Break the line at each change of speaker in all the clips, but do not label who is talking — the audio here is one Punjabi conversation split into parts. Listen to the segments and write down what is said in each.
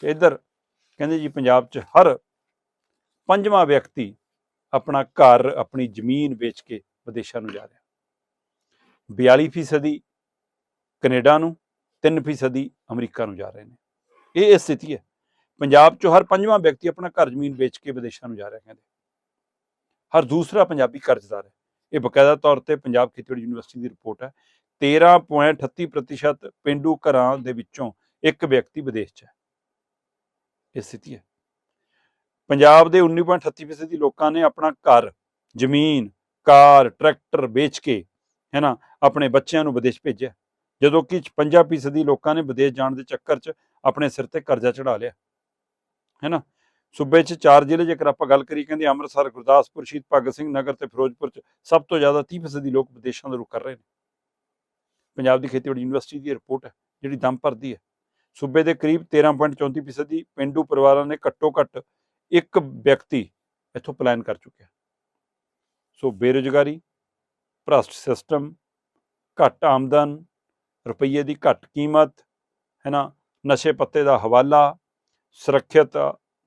ਤੇ ਇੱਧਰ ਕਹਿੰਦੇ ਜੀ ਪੰਜਾਬ 'ਚ ਹਰ ਪੰਜਵਾਂ ਵਿਅਕਤੀ ਆਪਣਾ ਘਰ, ਆਪਣੀ ਜ਼ਮੀਨ ਵੇਚ ਕੇ ਵਿਦੇਸ਼ਾਂ ਨੂੰ ਜਾ ਰਿਹਾ। 42% ਕੈਨੇਡਾ ਨੂੰ 3% ਅਮਰੀਕਾ ਨੂੰ ਜਾ ਰਹੇ ਨੇ। ਇਹ ਇਹ ਸਥਿਤੀ ਹੈ। ਪੰਜਾਬ 'ਚੋਂ ਹਰ ਪੰਜਵਾਂ ਵਿਅਕਤੀ ਆਪਣਾ ਘਰ, ਜ਼ਮੀਨ ਵੇਚ ਕੇ ਵਿਦੇਸ਼ਾਂ ਨੂੰ ਜਾ ਰਿਹਾ ਕਹਿੰਦੇ। ਹਰ ਦੂਸਰਾ ਪੰਜਾਬੀ ਕਰਜ਼ਦਾਰ ਹੈ। ਇਹ ਬਕਾਇਦਾ ਤੌਰ ਤੇ ਪੰਜਾਬ ਖੇਤੀਬਾੜੀ ਯੂਨੀਵਰਸਿਟੀ ਦੀ ਰਿਪੋਰਟ ਹੈ। 13.38% ਪਿੰਡੂ ਘਰਾਂ ਦੇ ਵਿੱਚੋਂ ਇੱਕ ਵਿਅਕਤੀ ਵਿਦੇਸ਼ 'ਚ ਹੈ। ਇਹ ਸਥਿਤੀ ਹੈ। ਪੰਜਾਬ ਦੇ 19.38% ਦੀ ਲੋਕਾਂ ਨੇ ਆਪਣਾ ਘਰ, ਜ਼ਮੀਨ, ਕਾਰ, ਟਰੈਕਟਰ ਵੇਚ ਕੇ, ਹੈ ਨਾ, ਆਪਣੇ ਬੱਚਿਆਂ ਨੂੰ ਵਿਦੇਸ਼ ਭੇਜਿਆ। ਜਦੋਂ ਕਿ 55% ਦੀ ਲੋਕਾਂ ਨੇ ਵਿਦੇਸ਼ ਜਾਣ ਦੇ ਚੱਕਰ 'ਚ ਆਪਣੇ ਸਿਰ ਤੇ ਕਰਜ਼ਾ ਚੜਾ ਲਿਆ, ਹੈ ਨਾ। ਸੂਬੇ 'ਚ ਚਾਰ ਜ਼ਿਲ੍ਹੇ ਜੇਕਰ ਆਪਾਂ ਗੱਲ ਕਰੀ ਕਹਿੰਦੇ ਅੰਮ੍ਰਿਤਸਰ, ਗੁਰਦਾਸਪੁਰ, ਸ਼ਹੀਦ ਭਗਤ ਸਿੰਘ ਨਗਰ ਤੇ ਫਿਰੋਜ਼ਪੁਰ 'ਚ ਸਭ ਤੋਂ ਜ਼ਿਆਦਾ 30% ਲੋਕ ਵਿਦੇਸ਼ਾਂ ਦਾ ਰੁਖ ਕਰ ਰਹੇ ਨੇ। ਪੰਜਾਬ ਦੀ ਖੇਤੀਬਾੜੀ ਯੂਨੀਵਰਸਿਟੀ ਦੀ ਰਿਪੋਰਟ ਹੈ, ਜਿਹੜੀ ਦਮ ਭਰਦੀ ਹੈ। ਸੂਬੇ ਦੇ ਕਰੀਬ 13.34% ਦੀ ਪਿੰਡੂ ਪਰਿਵਾਰਾਂ ਨੇ ਘੱਟੋ ਘੱਟ ਇੱਕ ਵਿਅਕਤੀ ਇੱਥੋਂ ਪਲਾਨ ਕਰ ਚੁੱਕਿਆ। ਸੋ ਬੇਰੁਜ਼ਗਾਰੀ, ਭ੍ਰਸ਼ਟ ਸਿਸਟਮ, ਘੱਟ ਆਮਦਨ, ਰੁਪਈਏ ਦੀ ਘੱਟ ਕੀਮਤ ਹੈ ਨਾ ਨਸ਼ੇ ਪੱਤੇ ਦਾ ਹਵਾਲਾ, ਸੁਰੱਖਿਅਤ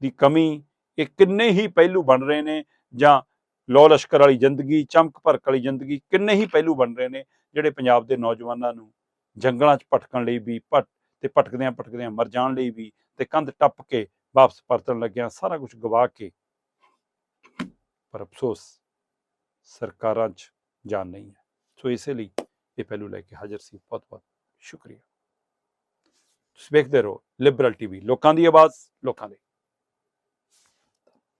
ਦੀ ਕਮੀ, ਇਹ ਕਿੰਨੇ ਹੀ ਪਹਿਲੂ ਬਣ ਰਹੇ ਨੇ ਜਾਂ ਲੋ ਲਸ਼ਕਰ ਵਾਲੀ ਜ਼ਿੰਦਗੀ, ਚਮਕ ਭਰਕ ਵਾਲੀ ਜ਼ਿੰਦਗੀ ਕਿੰਨੇ ਹੀ ਪਹਿਲੂ ਬਣ ਰਹੇ ਨੇ ਜਿਹੜੇ ਪੰਜਾਬ ਦੇ ਨੌਜਵਾਨਾਂ ਨੂੰ ਜੰਗਲਾਂ 'ਚ ਭਟਕਣ ਲਈ ਵੀ ਭਟ ਤੇ ਭਟਕਦਿਆਂ ਭਟਕਦਿਆਂ ਮਰ ਜਾਣ ਲਈ ਵੀ ਤੇ ਕੰਧ ਟੱਪ ਕੇ ਵਾਪਸ ਪਰਤਣ ਲੱਗਿਆ ਸਾਰਾ ਕੁਝ ਗਵਾ ਕੇ। ਪਰ ਅਫਸੋਸ, ਸਰਕਾਰਾਂ 'ਚ ਜਾਣ ਨਹੀਂ ਹੈ। ਸੋ ਇਸੇ ਲਈ ਇਹ ਪਹਿਲੂ ਲੈ ਕੇ ਹਾਜ਼ਰ ਸੀ। ਬਹੁਤ ਬਹੁਤ ਸ਼ੁਕਰੀਆ। ਤੁਸੀਂ ਵੇਖਦੇ ਰਹੋ ਲਿਬਰਲ ਟੀਵੀ ਲੋਕਾਂ ਦੀ ਆਵਾਜ਼, ਲੋਕਾਂ ਦੇ।